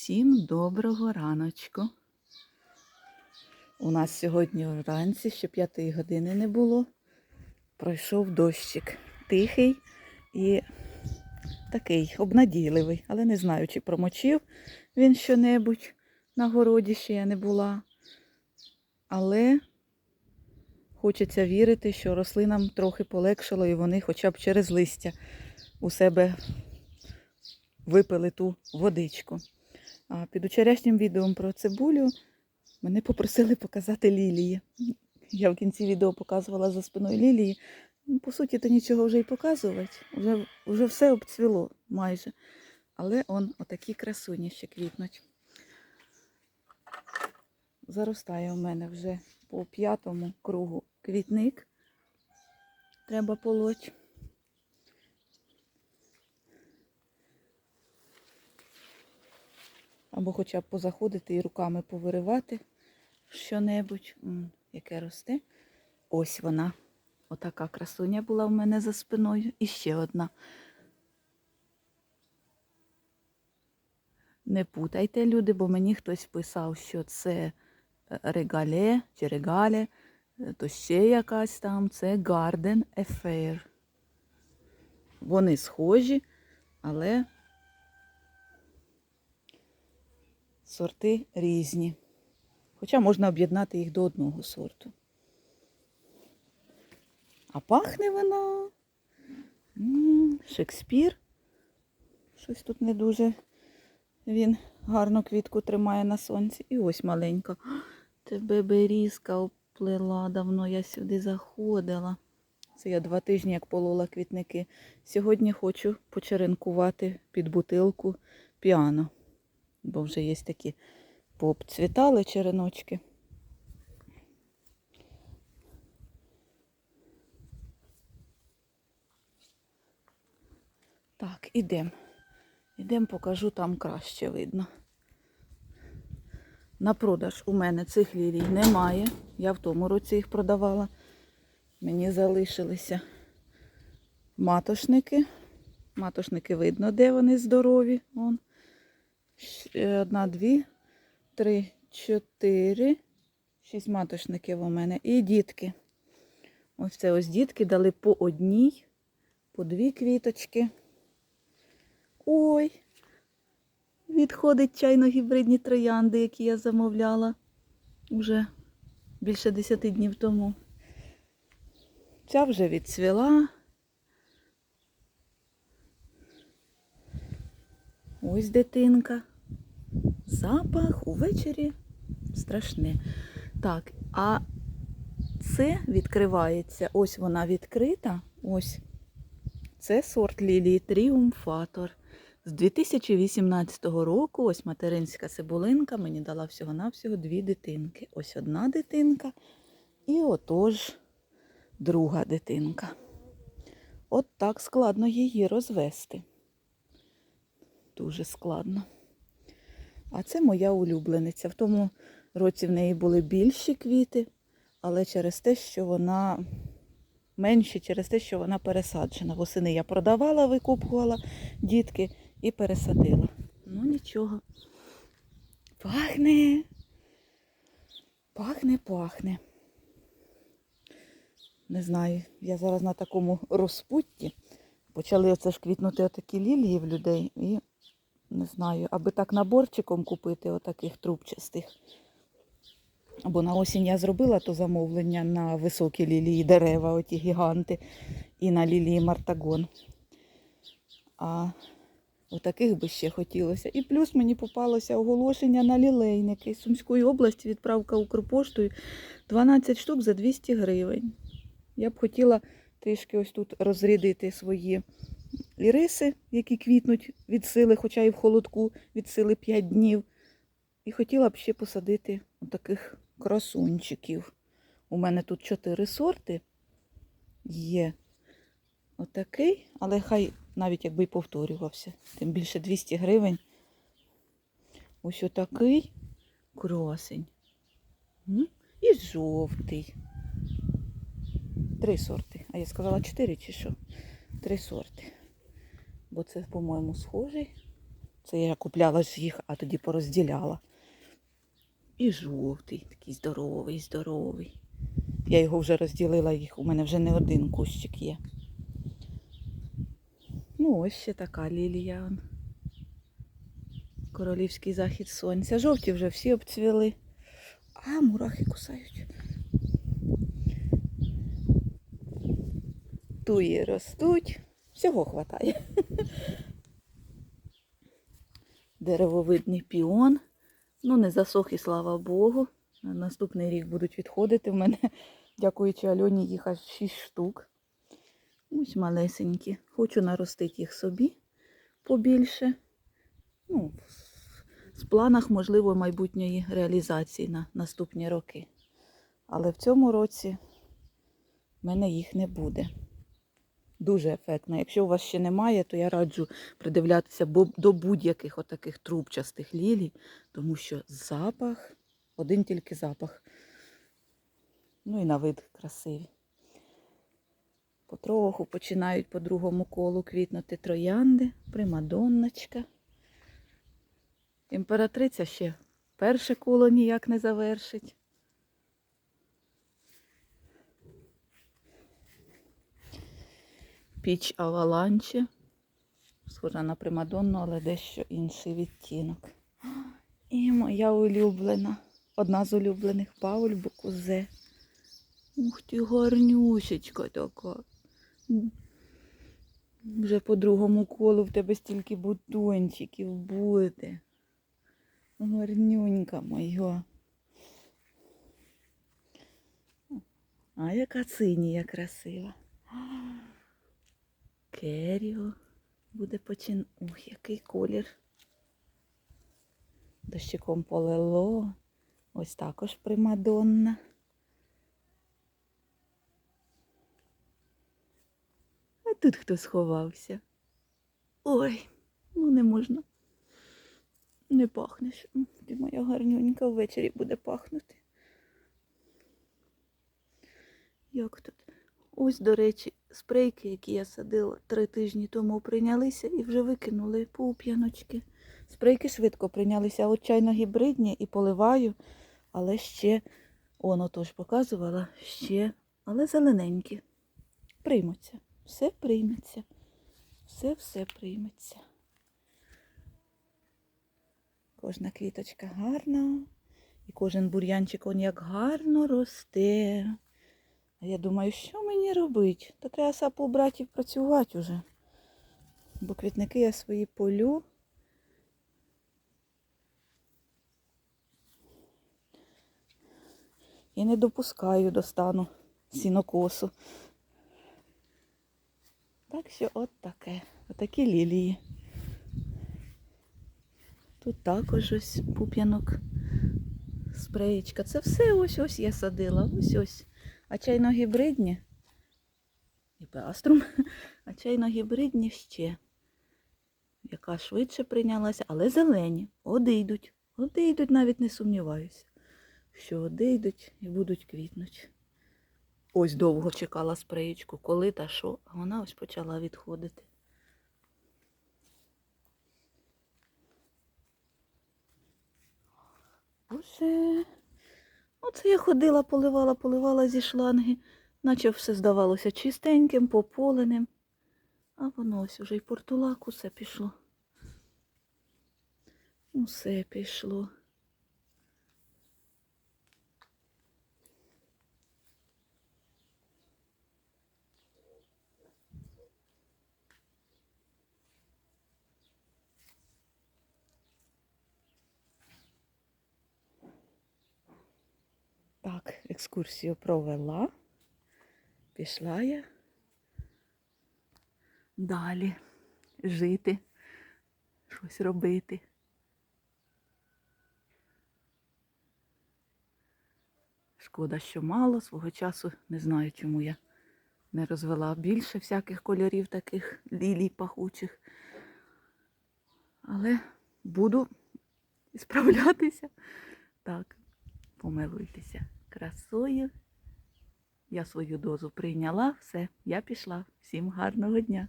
Всім доброго раночку. У нас сьогодні вранці ще п'ятої години не було. Пройшов дощик. Тихий і такий обнадійливий, але не знаю, чи промочив він що-небудь на городі, ще я не була. Але хочеться вірити, що рослинам трохи полегшало і вони хоча б через листя у себе випили ту водичку. А під вчорашнім відео про цибулю мене попросили показати лілії. Я в кінці відео показувала за спиною лілії. Ну, по суті, то нічого вже й показувати. Вже, вже все обцвіло майже. Але он отакі красуні ще квітнуть. Заростає у мене вже по п'ятому кругу квітник. Треба полоть. Або хоча б позаходити і руками повиривати що-небудь, яке росте. Ось вона. Отака красуня була в мене за спиною. І ще одна. Не путайте, люди, бо мені хтось писав, що це е, регале чи регале, е, то ще якась там, це Garden Affair. Вони схожі, але сорти різні. Хоча можна об'єднати їх до одного сорту. А пахне вона. Шекспір. Щось тут не дуже він гарну квітку тримає на сонці. І ось маленька. Тебе берізка оплела, давно я сюди заходила. Це я два тижні як полола квітники. Сьогодні хочу почеренкувати під бутилку піано бо вже є такі пообцвітали череночки. Так, ідемо. Ідемо, покажу, там краще видно. На продаж у мене цих лілій немає. Я в тому році їх продавала. Мені залишилися матошники. Матошники видно, де вони здорові. Вон. Ще Одна, дві, три, чотири, шість маточників у мене. І дітки. Ось це ось дітки дали по одній, по дві квіточки. Ой, відходить чайно-гібридні троянди, які я замовляла вже більше десяти днів тому. Ця вже відцвіла. Ось дитинка. Запах увечері страшне. Так, а це відкривається, ось вона відкрита. Ось це сорт лілії Тріумфатор. З 2018 року ось материнська цибулинка мені дала всього-навсього дві дитинки. Ось одна дитинка і отож друга дитинка. От так складно її розвести. Дуже складно. А це моя улюблениця. В тому році в неї були більші квіти, але через те, що вона менші, через те, що вона пересаджена. Восени я продавала, викупувала дітки і пересадила. Ну нічого. Пахне. Пахне, пахне. Не знаю, я зараз на такому розпутті. Почали оце ж квітнути отакі лілії в людей і не знаю, аби так наборчиком купити отаких трубчастих. Бо на осінь я зробила то замовлення на високі лілії дерева, оті гіганти, і на лілії Мартагон. А отаких би ще хотілося. І плюс мені попалося оголошення на лілейники. З Сумської області відправка Укрпоштою 12 штук за 200 гривень. Я б хотіла трішки ось тут розрядити свої іриси, які квітнуть від сили, хоча і в холодку від сили 5 днів. І хотіла б ще посадити таких красунчиків. У мене тут 4 сорти є. Отакий, але хай навіть якби й повторювався. Тим більше 200 гривень. Ось отакий красень. І жовтий. Три сорти. А я сказала чотири чи що? Три сорти. Бо це, по-моєму, схожий. Це я купляла ж їх, а тоді порозділяла. І жовтий, такий здоровий, здоровий. Я його вже розділила їх. У мене вже не один кущик є. Ну, ось ще така лілія. Королівський захід сонця. Жовті вже всі обцвіли. А, мурахи кусають. Туї ростуть. Всього хватає. Деревовидний піон. Ну, не засох і слава Богу. На наступний рік будуть відходити. В мене, дякуючи Альоні, їх аж 6 штук. Ось малесенькі. Хочу наростити їх собі побільше. Ну, в планах, можливо, майбутньої реалізації на наступні роки. Але в цьому році в мене їх не буде. Дуже ефектно. Якщо у вас ще немає, то я раджу придивлятися до будь-яких отаких трубчастих лілій, тому що запах, один тільки запах. Ну і на вид красиві. Потроху починають по другому колу квітнути троянди, примадонночка. Імператриця ще перше коло ніяк не завершить. Піч аваланче. Схожа на примадонну, але дещо інший відтінок. І моя улюблена. Одна з улюблених Пауль Бокузе. Ух ти, гарнюшечка така. Вже по другому колу в тебе стільки бутончиків буде. Гарнюнька моя. А яка синія красива. Керіо буде почин. Ох, який колір. Дощиком полило. Ось також примадонна. А тут хто сховався. Ой, ну не можна. Не пахнеш. Ти моя гарнюнька ввечері буде пахнути. Як тут? Ось, до речі, спрейки, які я садила три тижні тому, прийнялися і вже викинули пуп'яночки. Спрейки швидко прийнялися, от чайно гібридні і поливаю, але ще, воно тож показувала, ще, але зелененькі. Приймуться. Все прийметься. Все-все прийметься. Кожна квіточка гарна, і кожен бур'янчик он як гарно росте. А я думаю, що мені робити? Та треба сапу братів працювати уже. Бо квітники я свої полю. І не допускаю до стану сінокосу. Так що от таке. Отакі лілії. Тут також ось пуп'янок, спреєчка. Це все ось ось я садила. Ось А чайно-гібридні і пеаструм, а чайно-гібридні ще. Яка швидше прийнялася, але зелені. Одійдуть. Одійдуть, навіть не сумніваюся, що одійдуть і будуть квітнути. Ось довго чекала спреєчку, коли та що, а вона ось почала відходити. Боже. Оце я ходила, поливала, поливала зі шланги, наче все здавалося чистеньким, пополеним. А воно ось уже й портулак усе пішло. Усе пішло. Так, екскурсію провела. Пішла я далі жити, щось робити. Шкода, що мало свого часу, не знаю, чому я не розвела більше всяких кольорів таких лілій пахучих. Але буду справлятися. Так, помилуйтеся красою. Я свою дозу прийняла, все, я пішла. Всім гарного дня.